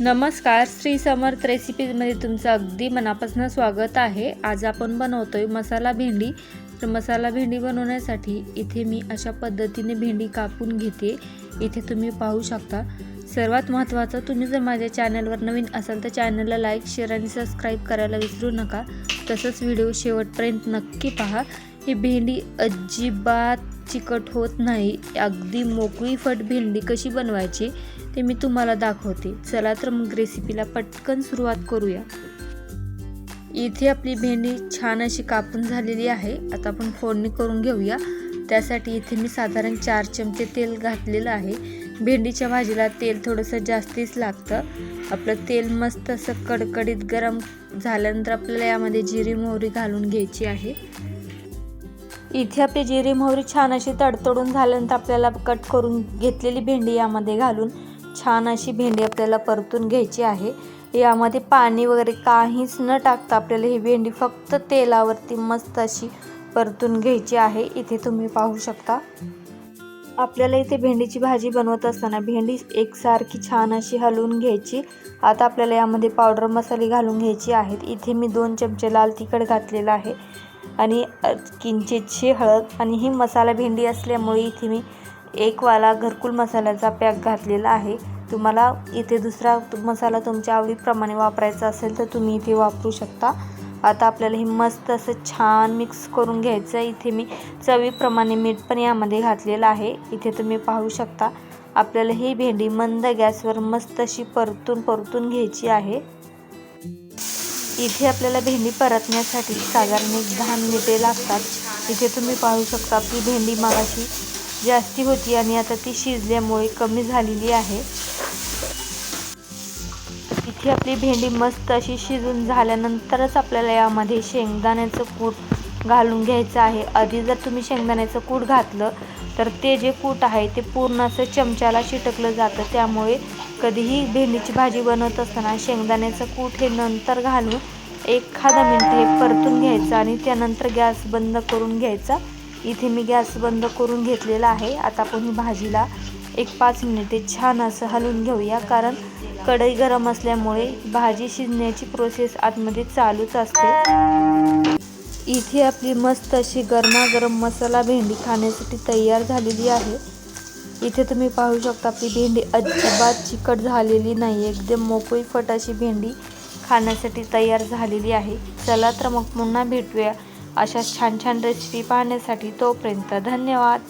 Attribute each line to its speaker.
Speaker 1: नमस्कार श्री समर्थ रेसिपीजमध्ये तुमचं अगदी मनापासून स्वागत आहे. आज आपण बनवतोय मसाला भेंडी. तर मसाला भेंडी बनवण्यासाठी इथे मी अशा पद्धतीने भेंडी कापून घेते. इथे तुम्ही पाहू शकता. सर्वात महत्त्वाचं तुम्ही जर माझ्या चॅनलवर नवीन असाल तर चॅनलला लाईक शेअर आणि सबस्क्राईब करायला विसरू नका. तसंच व्हिडिओ शेवटपर्यंत नक्की पहा. ही भेंडी अजिबात चिकट होत नाही. अगदी मोकळी फट भेंडी कशी बनवायची ते मी तुम्हाला दाखवते. चला तर मग रेसिपीला पटकन सुरुवात करूया. इथे आपली भेंडी छान अशी कापून झालेली आहे. आता आपण फोडणी करून घेऊया. त्यासाठी इथे मी साधारण चार चमचे तेल घातलेलं आहे. भेंडीच्या भाजीला तेल थोडंसं जास्तीच लागतं. आपलं तेल मस्त असं कडकडीत गरम झाल्यानंतर आपल्याला यामध्ये जिरी मोहरी घालून घ्यायची आहे. इथे आपली जिरी मोहरी छान अशी तडतडून झाल्यानंतर आपल्याला कट करून घेतलेली भेंडी यामध्ये घालून छान अशी भेंडी आपल्याला परतून घ्यायची आहे. यामध्ये पाणी वगैरे काहीच न टाकता आपल्याला ही भेंडी फक्त तेलावरती मस्त अशी परतून घ्यायची आहे. इथे तुम्ही पाहू शकता. आपल्याला इथे भेंडीची भाजी बनवत असताना भेंडी एकसारखी छान अशी हलवून घ्यायची. आता आपल्याला यामध्ये पावडर मसाले घालून घ्यायचे आहेत. इथे मी दोन चमचे लाल तिखट घातलेलं आहे. आणि किंचितशी हळद आणि ही मसाला भेंडी असल्यामुळे इथे मी एक वाला घरकुल मसाल्याचा पॅक घातलेला आहे. तुम्हाला इथे दुसरा मसाला तुमच्या आवडीप्रमाणे वापरायचा असेल तर तुम्ही इथे वापरू शकता. आता आपल्याला हे मस्त असं छान मिक्स करून घ्यायचं इथे मी चवीप्रमाणे मीठ पण यामध्ये घातलेलं आहे. इथे तुम्ही पाहू शकता. आपल्याला ही भेंडी मंद गॅसवर मस्त अशी परतून परतून घ्यायची आहे. इथे आपल्याला भेंडी परतण्यासाठी साधारण एक दहा मिनिटे लागतात. इथे तुम्ही पाहू शकता की भेंडी मागाशी जास्ती होती आणि आता ती शिजल्यामुळे कमी झालेली आहे. इथे आपली भेंडी मस्त अशी शिजून झाल्यानंतरच आपल्याला यामध्ये शेंगदाण्याचं कूट घालून घ्यायचं आहे. आधी जर तुम्ही शेंगदाण्याचं कूट घातलं तर ते जे कूट आहे ते पूर्ण असं चमच्याला चिटकलं जातं. त्यामुळे कधीही भेंडीची भाजी बनवत असताना शेंगदाण्याचं कूट हे नंतर घालून एखादा मिनटं हे परतून घ्यायचं आणि त्यानंतर गॅस बंद करून घ्यायचा. इथे मी गॅस बंद करून घेतलेला आहे. आता आपण ही भाजीला एक पाच मिनिटे छान असं हलवून घेऊया कारण कढई गरम असल्यामुळे भाजी शिजण्याची प्रोसेस आतमध्ये चालूच असते. इथे आपली मस्त अशी गरमागरम मसाला भेंडी खाण्यासाठी तयार झालेली आहे. इथे तुम्ही पाहू शकता आपली भेंडी अजिबात चिकट झालेली नाही एकदम मोकळी फट अशी भेंडी खाण्यासाठी तयार झालेली आहे. चला तर मग पुन्हा भेटूया अशा छान छान रेसिपी पाहण्यासाठी. तोपर्यंत धन्यवाद.